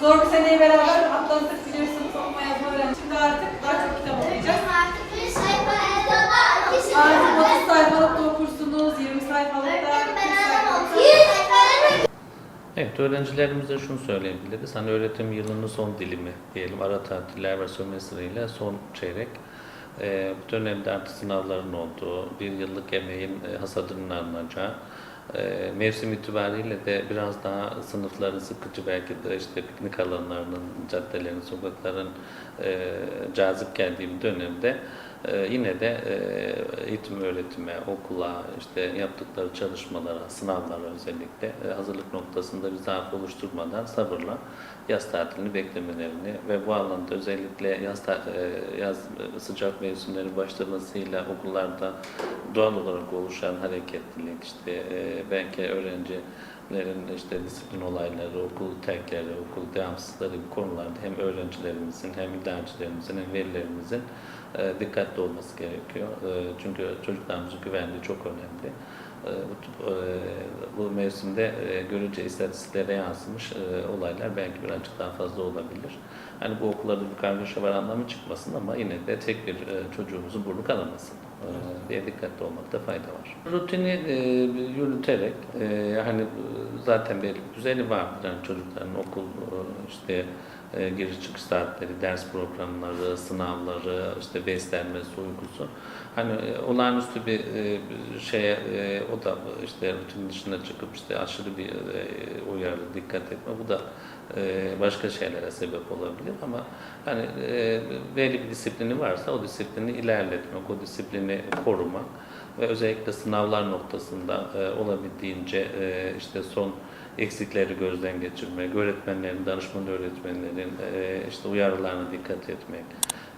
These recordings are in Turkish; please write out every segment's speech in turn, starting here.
Zor bir seneyi beraber atlattık biliyorsunuz okuma yazma öğrendik. Şimdi artık daha çok kitap okuyacağız. Artık 30 sayfalık da okursunuz, 20 sayfalık da, 40 sayfalık da. Evet, öğrencilerimize şunu söyleyebiliriz. Hani öğretim yılının son dilimi diyelim, ara tatiller ve sömestr ile son çeyrek. Ee, bu dönemde artık sınavların olduğu, bir yıllık emeğin e, hasadının alınacağı, e, mevsim itibariyle de biraz daha sınıfların sıkıcı belki de işte piknik alanlarının, caddelerin, sokakların e, cazip geldiği bir dönemde e, yine de e, eğitim öğretime, okula, işte yaptıkları çalışmalara, sınavlara özellikle e, hazırlık noktasında bir zaaf oluşturmadan sabırla yaz tatilini beklemelerini ve bu alanda özellikle yaz, ta- e, yaz sıcak mevsimleri başlamasıyla okullarda doğal olarak oluşan hareketlilik, işte belki öğrencilerin işte disiplin olayları, okul terkleri, okul devamsızları gibi konularda hem öğrencilerimizin hem idarecilerimizin hem velilerimizin e, dikkatli olması gerekiyor. E, çünkü çocuklarımızın güvenliği çok önemli. E, bu, e, bu mevsimde e, görece istatistiklere yansımış e, olaylar belki birazcık daha fazla olabilir. Hani bu okullarda bir kargaşa var anlamı çıkmasın ama yine de tek bir çocuğumuzun burnu kanamasın diye dikkatli olmakta fayda var. Rutini e, yürüterek e, hani zaten bir düzeni vardır. Yani çocukların okul e, işte e, giriş çıkış saatleri, ders programları, sınavları, işte beslenmesi, uykusu. Hani e, olağanüstü bir e, şeye e, o da işte rutin dışına çıkıp işte aşırı bir e, uyarı, dikkat etme bu da e, başka şeylere sebep olabilir ama hani e, belli bir disiplini varsa o disiplini ilerletmek, o disiplini korumak ve özellikle sınavlar noktasında e, olabildiğince e, işte son eksikleri gözden geçirmek, öğretmenlerin, danışman öğretmenlerin e, işte uyarılarına dikkat etmek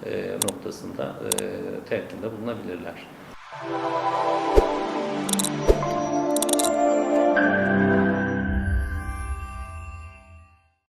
e, noktasında e, telkinde bulunabilirler.